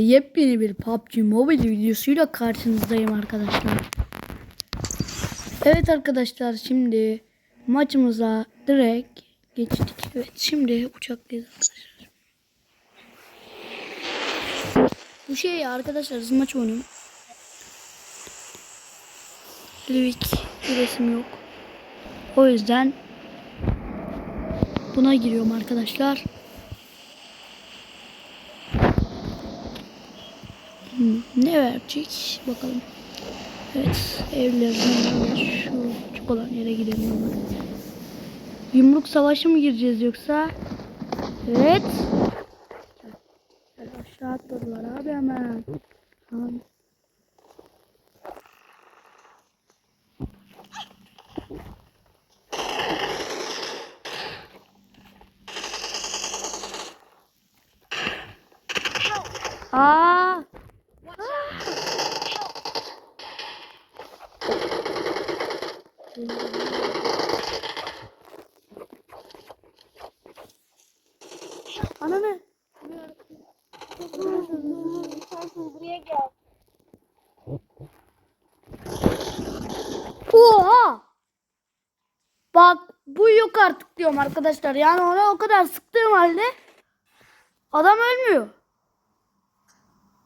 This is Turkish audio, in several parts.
Yepyeni bir PUBG Mobile videosuyla karşınızdayım arkadaşlar. Evet arkadaşlar şimdi maçımıza direkt geçtik. Evet şimdi uçaktayız arkadaşlar. Bu şey arkadaşlar maç oynuyorum. Livik resim yok. O yüzden buna giriyorum arkadaşlar. Ne verecek? Bakalım. Evet. Evlerden şu küçük olan yere gidelim. Yumruk savaşı mı gireceğiz yoksa? Evet. Gel aşağı atladılar abi hemen. Tamam. Aa! Ananı. Buraya gel. Oha! Bak bu yok artık diyorum arkadaşlar. Yani ona o kadar sıktığım halde adam ölmüyor.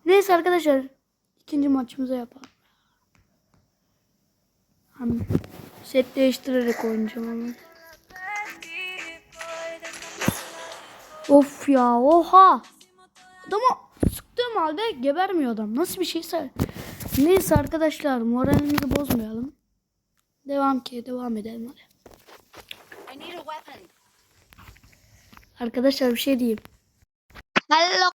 Neyse arkadaşlar. ikinci maçımıza yapalım. Hemen set değiştirerek oynayacağım ama. Of ya oha. Adama sıktığım halde gebermiyor adam. Nasıl bir şeyse. Neyse arkadaşlar moralimizi bozmayalım. Devam ki devam edelim hadi. Arkadaşlar bir şey diyeyim. Hello.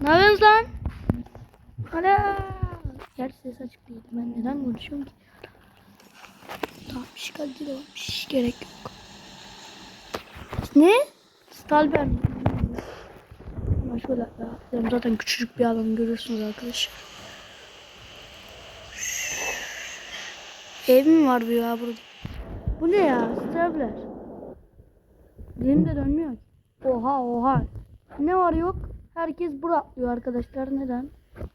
Ne yapıyorsunuz lan? Hala. Gerçi ses açık değil. Ben neden konuşuyorum ki? Tamam şikayet varmış. Gerek yok. Ne? Stalber mi? Ama şöyle ya. Zaten küçücük bir alan görüyorsunuz arkadaşlar. Ev mi var bir ya burada? Bu ne ya? Stalber. Dilim de dönmüyor. Oha oha. Ne var yok? Herkes bura atlıyor arkadaşlar. Neden?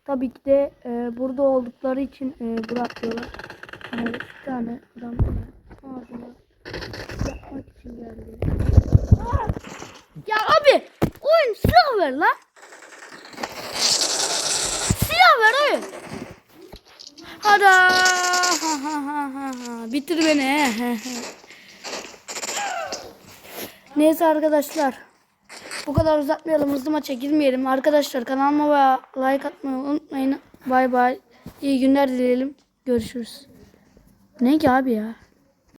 Tabii ki de e, burada oldukları için e, bura atlıyorlar. Yani bir tane adam ağzına yapmak için geldi. Ya abi oyun silah ver lan. Silah ver oyun. Hadi. Ha, ha, ha, ha. Bitir beni. Neyse arkadaşlar. Bu kadar uzatmayalım. Hızlı maça girmeyelim. Arkadaşlar kanalıma like atmayı unutmayın. Bay bay. İyi günler dileyelim. Görüşürüz. Ne ki abi ya?